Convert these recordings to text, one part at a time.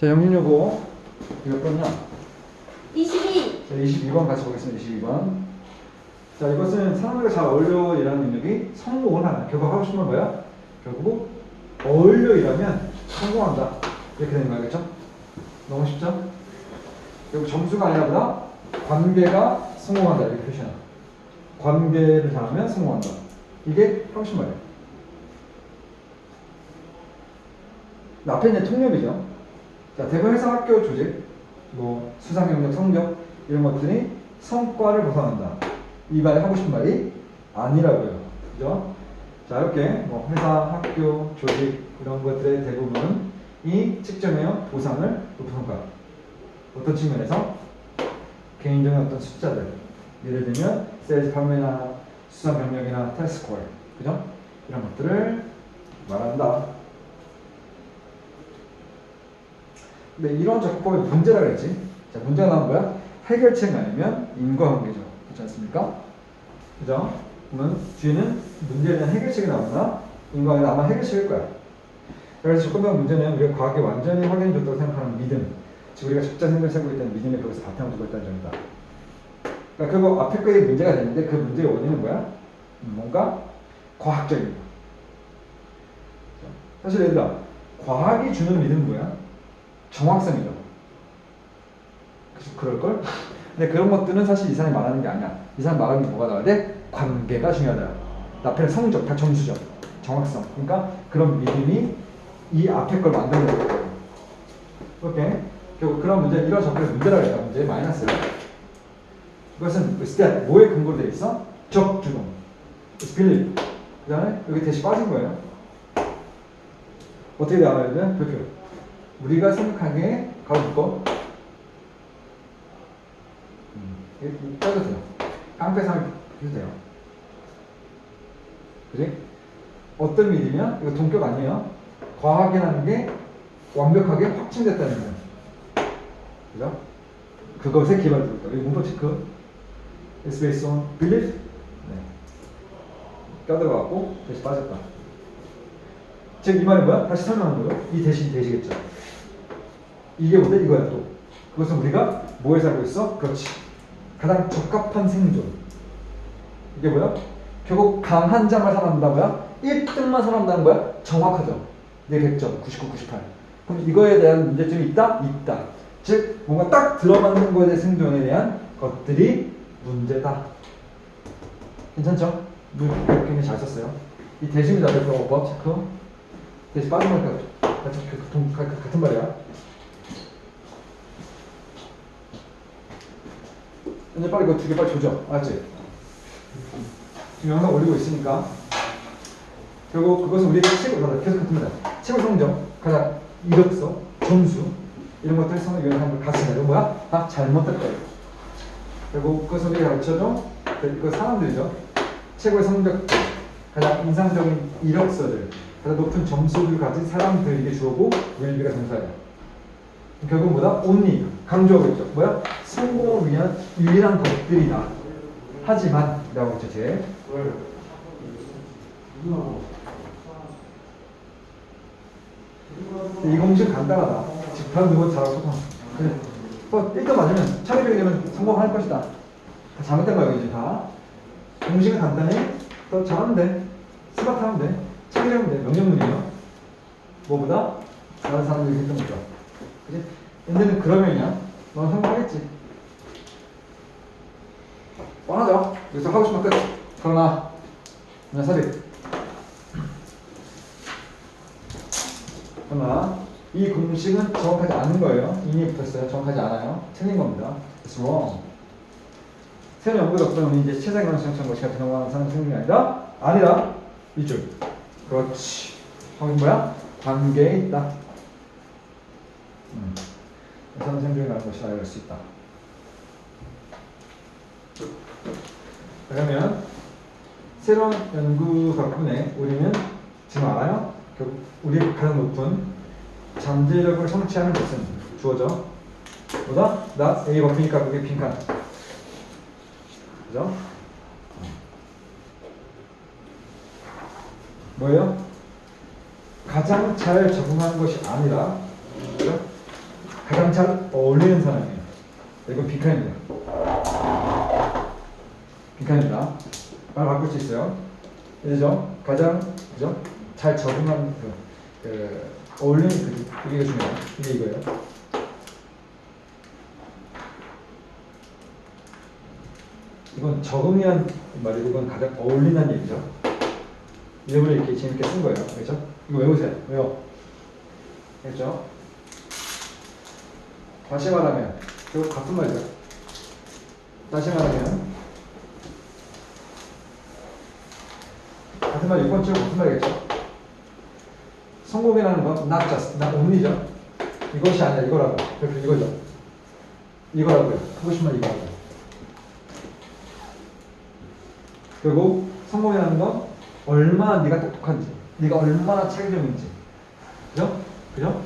자, 영윤여고 몇 번이야? 22. 자, 22번 같이 보겠습니다. 22번. 자, 이것은 사람들과 잘 어울려 일하는 능력이 성공을 하는. 결국 하고 싶은 건 뭐야? 결국 어울려 일하면 성공한다. 이렇게 되는 거겠죠? 너무 쉽죠? 결국 점수가 아니라 보다 관계가 성공한다. 이렇게 표시하는. 관계를 잘하면 성공한다. 이게 하고 싶은 말이에요. 앞에 있는 통념이죠. 자, 대부분 회사 학교 조직, 뭐 수상 경력, 성적 이런 것들이 성과를 보상한다. 이 말이 하고 싶은 말이 아니라고요. 그죠? 자, 이렇게 뭐 회사, 학교, 조직 이런 것들의 대부분은 이 측정해요 보상을 높은 성과. 어떤 측면에서 개인적인 어떤 숫자들, 예를 들면 세일즈 판매나 수상 경력이나 테스트 스코어, 그죠? 이런 것들을 말한다. 근데 이런 접근법의 문제라 그랬지. 자, 문제가 나온 거야. 해결책 아니면 인과관계죠. 그렇지 않습니까? 그죠? 그러면 뒤에는 문제에 대한 해결책이 나오나 인과관계 아마 해결책일 거야. 그래서 접근법 문제는 우리가 과학이 완전히 확인이 됐다고 생각하는 믿음. 즉 우리가 적자 생각을 살고 있다는 믿음에 거기서 바탕을 두고 있다는 점이다. 그러니까 그거 앞에 거에 문제가 되는데 그 문제의 원인은 뭐야? 음, 뭔가 과학적인 거. 사실 얘들아, 과학이 주는 믿음은 뭐야? 정확성이죠. 그럴걸? 근데 그런 것들은 사실 이 사람이 말하는 게 아니야. 이 사람이 말하는 게 뭐가 나와야 돼? 관계가 중요하다. 앞에는 성적, 다 점수죠. 정확성. 그러니까 그런 믿음이 이 앞에 걸 만드는 거예요. 오케이? 결국 그런 문제, 이런 접근의 문제라고 했다. 문제 마이너스. 이것은 instead 뭐에 근거로 돼 있어? 적주동. Belief. 그 다음에 여기 대시 빠진 거예요. 어떻게 나와야 돼? 별표. 우리가 생각하기에 가로 묶어. 음, 이렇게 떠도 돼요. 깡패상을 해도 돼요. 그지? 어떤 믿으면 이거 동격 아니에요. 과학이라는 게 완벽하게 확증됐다는 거예요. 그죠? 그것에 기반으로 있다. 이 문법 체크. It's based on belief. 네. 껴들어갔고 다시 빠졌다. 즉 이 말이 뭐야? 다시 설명하는 거예요. 이 대신 되시겠죠. 이게 뭔데? 이거야 또. 그것은 우리가 뭐에 살고 있어? 그렇지. 가장 적합한 생존. 이게 뭐야? 결국 강한 장을 살아난다는 거야? 1등만 살아난다는 거야? 정확하죠. 내 100점, 99, 98. 그럼 이거에 대한 문제점이 있다? 있다. 즉 뭔가 딱 들어맞는 거에 대한 생존에 대한 것들이 문제다. 괜찮죠? 물 굉장히 잘 썼어요. 이 대신이다. 그래서 법 체크. 대신 빠진 같은, 같은 말이야. 이제 빨리 이거 두 개 빨리 조져. 알았지? 지금 영상 올리고 있으니까. 결국 그것은 우리가 책을 받아 계속 말이야. 책을 성적, 가장 이력서, 점수 이런 것들 성적 한걸 같이 내고 뭐야? 다 잘못된 거예요. 결국 그것은 우리가 가르쳐줘. 그 사람들이죠. 최고의 성적, 가장 인상적인 이력서들, 가장 높은 점수를 가진 사람들에게 주어고 웰비가 정사예요. 결국 뭐다? only 강조하고 있죠. 뭐야? 성공을 위한 유일한 것들이다. 하지만 라고 했죠, 제. 이 공식 간단하다. 집단 누구 잘하고 소통. 그래. 뭐 1등 맞으면 차례별이 되면 성공할 것이다. 다 잘못된 거야, 이제 다. 공식은 간단해. 더 잘하면 돼. 스마트하면 돼. 창의하면 돼. 명령문이에요. 뭐보다 다른 사람들이 했던 거죠. 그지? 근데는 그러면이야. 넌 성공하겠지. 뻔하죠? 여기서 하고 싶으면 끝. 그러나, 그냥 사리. 그러나, 이 공식은 정확하지 않은 거예요. 이미 붙었어요. 정확하지 않아요. 틀린 겁니다. It's wrong. 새로운 연구 덕분에 우리 이제 최상 가능성 것이 같은 경우는 사는 생명이 아니라 아니라 이쪽. 그렇지. 확인 뭐야? 관계에 있다. 음. 사는 생명이라는 것이 알릴 수 있다. 그러면 새로운 연구 덕분에 우리는 지금 알아요? 결국 우리 가장 높은 잠재력을 성취하는 것은 주어져. 뭐다? 나 A 버프니까 그게 빈칸. 그죠? 뭐예요? 가장 잘 적응하는 것이 아니라 그죠? 잘 어울리는 사람이에요. 이건 빈칸입니다. 빈칸입니다. 말 바꿀 수 있어요. 그죠? 가장 그죠? 잘 적응한 그, 그 어울리는 그 그게 중요해요. 이게 이거예요. 이건 적응이란 말이고 이건 가장 어울리는 얘기죠. 일부러 이렇게 재밌게 쓴 거예요. 그렇죠? 이거 외우세요. 외워. 그렇죠? 다시 말하면 결국 같은 말이죠. 다시 말하면 같은 말 이번 주 같은 말이겠죠. 성공이라는 건 not just, not only죠. 이것이 아니라 이거라고. 그래서 이거죠. 이거라고요. 하고 싶은 말 이거라고. 그리고 성공이라는 건 얼마나 네가 똑똑한지, 네가 얼마나 책임있는지, 그죠? 그죠?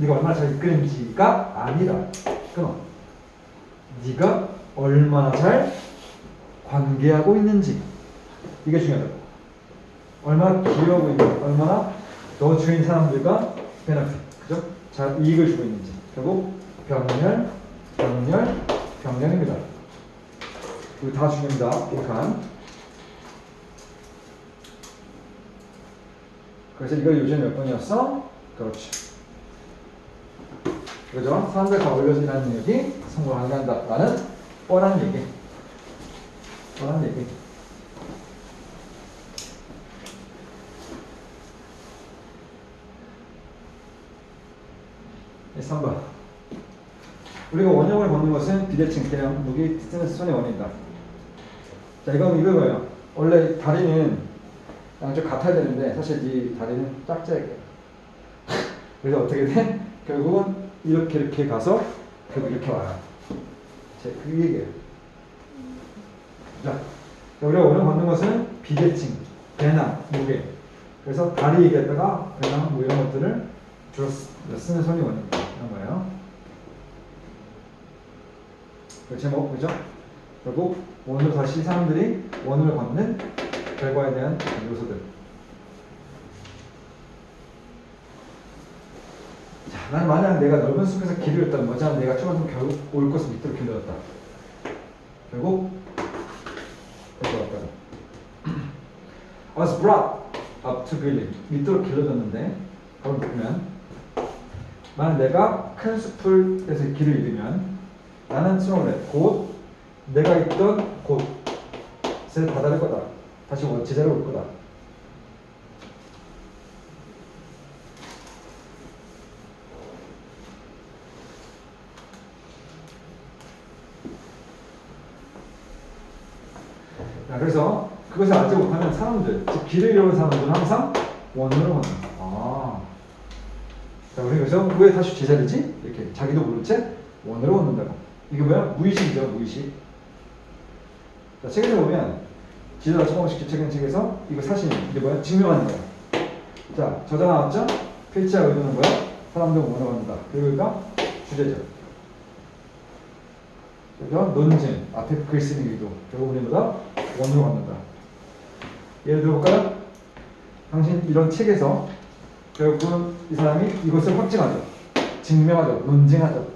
네가 얼마나 잘 이끄는지가 아니라, 끊어. 네가 얼마나 잘 관계하고 있는지 이게 중요하다. 얼마나 기여하고 있는, 얼마나 너 주인 사람들과 베너핏, 그죠? 잘 이익을 주고 있는지. 결국 병렬, 병렬, 병렬입니다. 이거 다 중요합니다. 빈칸. 그래서 이거 요즘 몇 번이었어? 그렇지. 그죠? 어울려서 일하는 얘기, 성공하게 한다. 라는 뻔한 얘기. 뻔한 얘기. 네, 3번. 우리가 원형을 걷는 것은 비대칭, 대형, 무기, 스트레스 손의 원인이다. 자, 이건 이거예요. 원래 다리는 양쪽 같아야 되는데 사실 이 다리는 짝짝이야. 그래서 어떻게 돼? 결국은 이렇게 이렇게 가서 결국 이렇게 와요. 제그 얘기예요. 자, 우리가 원형 걷는 것은 비대칭, 배낭, 무게. 그래서 다리 얘기했다가 배낭, 뭐 이런 것들을 주로 쓰- 쓰는 손이 원인이다. 이런 거예요. 그 제목 그죠? 결국 원으로 다시 사람들이 원을 걷는 결과에 대한 요소들. 자, 난 만약 내가 넓은 숲에서 길을 잃었다면 뭐지? 내가 좁은 결국 올 것을 밑으로 길러졌다. 결국 될것 같다. I was brought up to believe. 밑으로 길러졌는데 그럼 보면 만약 내가 큰 숲에서 길을 잃으면 나는 해. 곧 내가 있던 곳에 다다를 거다. 다시 원- 제자리로 올 거다. 자, 그래서 그것을 알지 못하면 사람들, 즉 길을 잃어온 사람들은 항상 원으로 만나. 아. 자, 그래서 왜 다시 제자리지? 이렇게 자기도 모른 채 원으로 얻는다고. 이게 뭐야? 무의식이죠, 무의식. 자, 책에서 보면 지도자 처음식 책은 책에서 이거 사실 이게 뭐야? 증명하는 거야. 자, 저자 나왔죠? 필지와 의도는 뭐야? 사람들 원으로. 그리고 이거 주제죠. 그죠? 논증, 앞에 글 쓰는 의도. 결국 우리 보다 원으로 갖는다. 예를 들어볼까요? 당신 이런 책에서 결국은 이 사람이 이것을 확증하죠. 증명하죠. 논증하죠.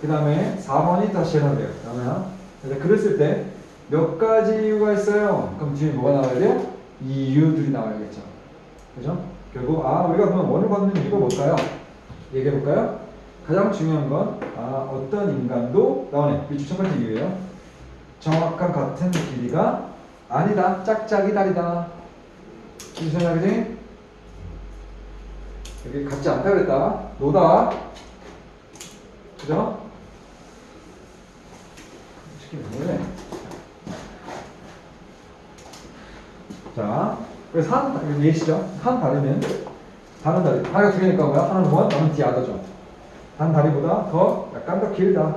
그 다음에 4번이 다시 해당돼요. 그러면 쓸때몇 가지 이유가 있어요. 그럼 뒤에 뭐가 나와야 돼요? 이유들이 나와야겠죠. 그죠? 결국 아 우리가 그러면 원을 받는 이유가 뭘까요? 얘기해 볼까요? 가장 중요한 건 아, 어떤 인간도 나오네. 이게 첫 번째 이유예요. 정확한 같은 길이가 아니다. 짝짝이 다리다. 무슨 생각이지? 여기 같지 않다 그랬다. 노다. 그죠? 시키면 뭐래? 자, 그래서 한, 예시죠? 한 다리는 다른 다리. 다리가 두 개니까 뭐야? 하나는 원, 나는 디아더죠. 한 다리보다 더 약간 더 길다.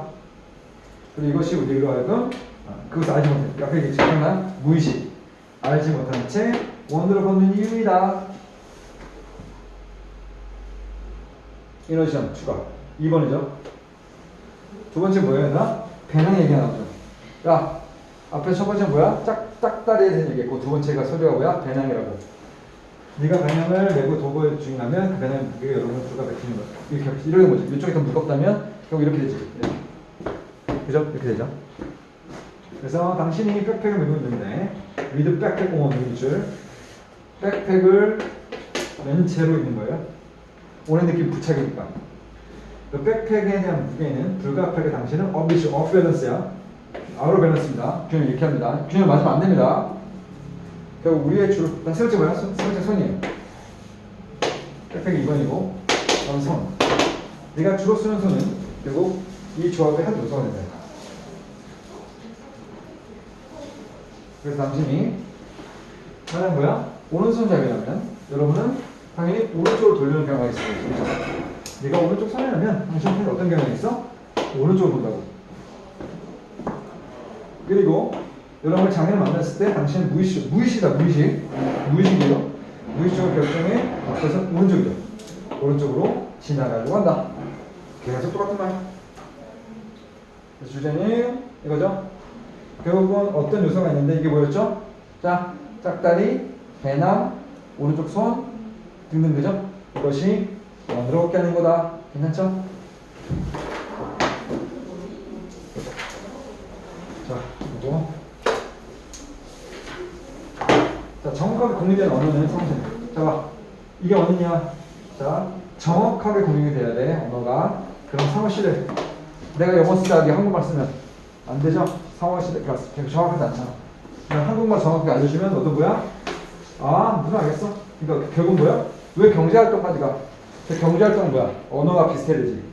그리고 이것이 우리로 하여금 아, 그것을 알지 못해. 앞에 얘기 잠깐만 무의식. 알지 못한 채 원으로 걷는 이유이다. 이너시험 추가. 2번이죠. 두 번째 뭐예요, 나? 배낭 얘기 나오죠. 야, 앞에 첫 번째 뭐야? 짝, 짝다리에 대한 얘기했고, 두 번째가 소리가 뭐야? 배낭이라고. 네가 방향을 내고 도구에 주인하면 그 배는 무게가 여러분 불과 베끼는 거야. 이렇게 이런 거지. 이쪽이 더 무겁다면 결국 이렇게 되지. 이렇게. 그죠? 이렇게 되죠. 그래서 당신이 백팩을 메고 있는데 위드 백팩 on 위줄 백팩을 맨 채로 있는 거예요. 오는 느낌 부착이니까. 그 백팩에 대한 무게는 불가피하게 당신은 off balance야. 아우로 밸런스입니다. 균형 이렇게 합니다. 균형 맞으면 안 됩니다. 결국 우리의 주로 일단 세 번째 뭐야? 세 번째 손이에요. 백팩이 2번이고 다음 손. 네가 주로 쓰는 손은 결국 이 조합의 한 요소가 된다. 그래서 당신이 만약 뭐야? 오른손잡이라면 여러분은 당연히 오른쪽으로 돌리는 있어요. 그렇죠? 네가 오른쪽 손이라면 당신한테 어떤 경향이 있어? 오른쪽으로 본다고. 그리고 여러분을 장애를 만났을 때 당신은 무의식, 무의식이다, 무의식. 무의식이요. 무의식적으로 결정해 앞에서 오른쪽이죠. 오른쪽으로 지나가려고 한다. 계속 똑같은 말. 그래서 주제는 이거죠. 결국은 어떤 요소가 있는데 이게 뭐였죠? 자, 짝다리, 배낭, 오른쪽 손 등등 그죠? 이것이 만들어먹게 하는 거다. 괜찮죠? 자, 이거. 자, 정확하게 공유된 언어는 성신. 자, 봐. 이게 언어냐? 자, 정확하게 공유가 돼야 돼, 언어가. 그럼 상호시대. 내가 영어 쓰자기 한국말 쓰면 안 되죠? 상호시대가 정확하지 않잖아. 그냥 한국말 정확하게 알려주면 너도 뭐야? 아, 무슨 알겠어? 그러니까 결국 뭐야? 왜 경제활동까지 가? 그 경제활동은 뭐야? 언어가 비슷해야 되지.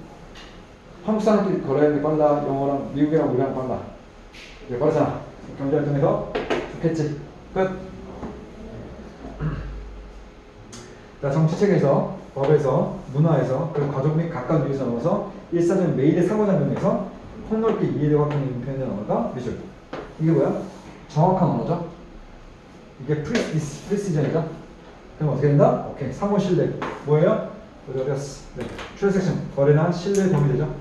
한국 사람들이 걸어야 게 빨라. 영어랑 미국이랑 우리랑 빨라. 이게 빠르잖아. 경제활동에서 좋겠지. 끝. 자, 정치책에서, 법에서, 문화에서, 그리고 가족 및 가까운 이웃에 넘어서 일상적 매일의 상호작용에서 폭넓게 이해되고 확장되는 표현의 언어가 미술. 이게 뭐야? 정확한 언어죠. 이게 프리, 프리시전이죠. 그럼 어떻게 된다? 오케이. 상호 신뢰. 뭐예요? 어려웠어. 네. 트랜섹션. 거래나 신뢰에 도움이 되죠.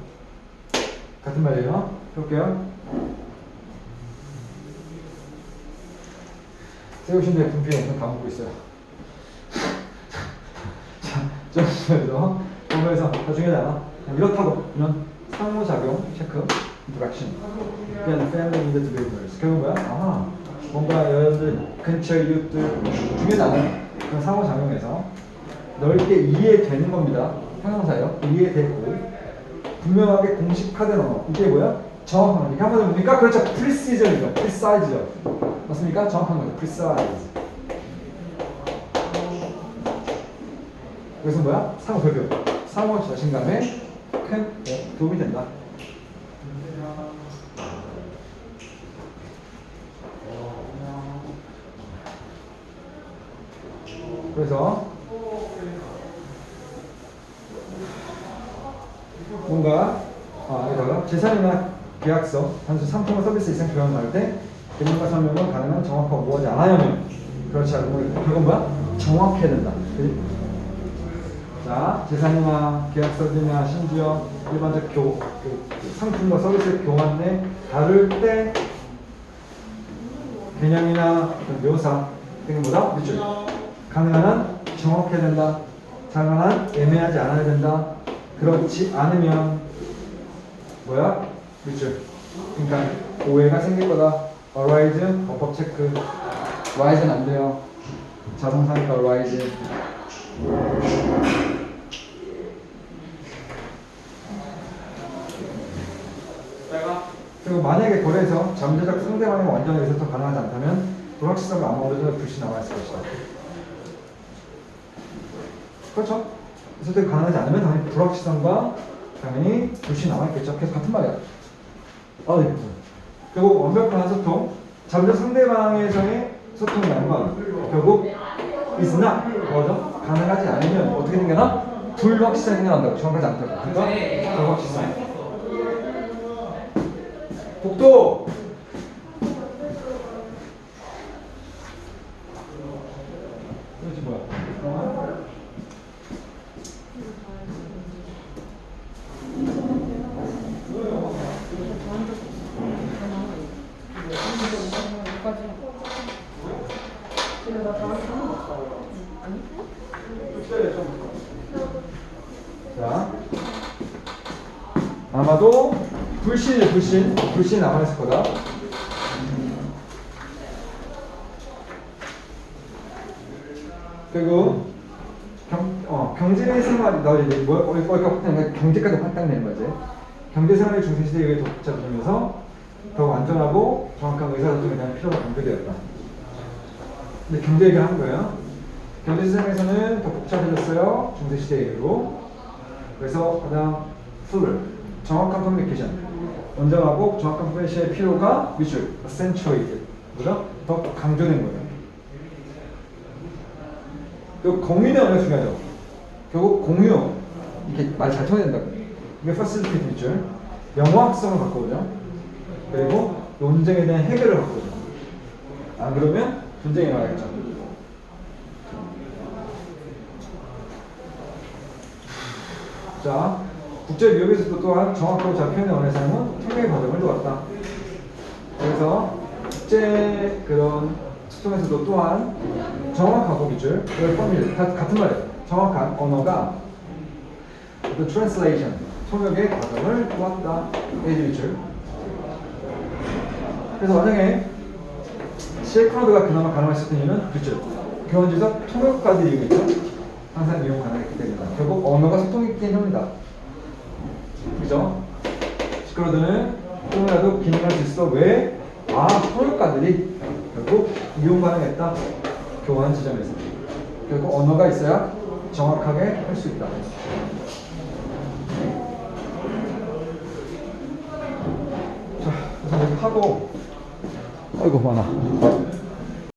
같은 말이에요. 해볼게요. 세우신 데 분필 엄청 감고 있어요. 자, 좀 그래서 보면서 않아. 그냥 이렇다고 이런 상호작용 체크 인터랙션. 그냥 family needed behaviors. 결국 뭐야? 아, 뭔가 여러분들 근처 이웃들 중요하지 않아요. 그런 상호작용에서 넓게 이해되는 겁니다. 형용사예요. 이해되고 분명하게 공식화된 언어. 이게 뭐야? 정확한 언어. 이게 한번 뭡니까? 그렇죠. precision이죠. precise죠. 맞습니까? 정확한 거죠. precise. 그래서 뭐야? 상호 배교. 상호 자신감에 큰 어, 도움이 된다. 그래서 뭔가 아, 여기다가 재산이나 계약서, 단순 상품과 서비스 이상 교환을 할때 개념과 설명은 가능한 정확하고 무하지 않아야면 그렇지 않고 그건 뭐야? 정확해야 된다. 그지? 자, 재산이나 계약서나 심지어 일반적 교, 그 상품과 서비스 교환 내 다룰 때 개념이나 묘사 뭐다? 밑줄. 가능한 한 정확해야 된다. 가능한 한 애매하지 않아야 된다. 그렇지 않으면 뭐야? 밑줄. 그러니까 오해가 생길 거다. arise 어법 체크. rise는 안 돼요. 자동사니까 rise. 그리고 만약에 거래에서 잠재적 상대방의 완전한 의사도 가능하지 않다면 불확실성과 아무 어느 정도 불신 남아있을 것이다. 그렇죠? 의사도 가능하지 않으면 당연히 불확실성과 당연히 불신 남아있겠죠. 계속 같은 말이야. 아, 네. 결국 완벽한 소통, 잠재 상대방에서의 소통이 아니라 결국 not 뭐죠? 가능하지 않으면 어떻게 생겨나? 불확실성이 생겨난다고 정확하지 않다고 그러니까 불확실성 복도. 자, 아마도 불신이에요 불신. 불신 남아있을 거다. 그리고 경, 어, 경제생활 너 이제 뭐 어디 어디 확장 경제까지 확장되는 거지. 경제생활의 중심시대에 더 복잡해지면서 더 안전하고 정확한 의사소통에 대한 필요가 강조되었다. 근데 경제 얘기를 한 거예요. 경제세상에서는 더 복잡해졌어요. 중세시대에 이후로. 그래서 가장 full, 정확한 커뮤니케이션, 온전하고 정확한 커뮤니케이션의 필요가 which accentuated, 뭐죠? 더 강조된 거예요. 그 공유는 얼마나 중요하죠. 결국 공유 이렇게 말잘 통해야 된다고. 이게 facilitate 줄 영화학성을 바꾸거든요. 그리고 논쟁에 대한 해결을 바꾸거든요. 안 그러면 분쟁이 나겠죠. 자, 국제 미역에서도 또한 정확하고 언어의 사용은 통일의 과정을 도왔다. 그래서 국제 그런 소통에서도 또한 정확하고 기줄, 다 같은 말이에요. 정확한 언어가 the translation 통역의 과정을 도왔다. 에이즈 기줄. 그래서 만약에 실크로드가 그나마 가능했을 이유는 그죠. 교환지에서 통역가들이 이용했죠. 항상 이용 가능했기 때문이다. 결국 언어가 소통이 때문이다. 그죠? 시크로드는 조금이라도 기능할 수 있어. 왜? 아, 통역가들이 결국 이용 가능했다. 교환 지점에서. 결국 언어가 있어야 정확하게 할 수 있다. 자, 그래서 여기 하고, 아이고, 많아.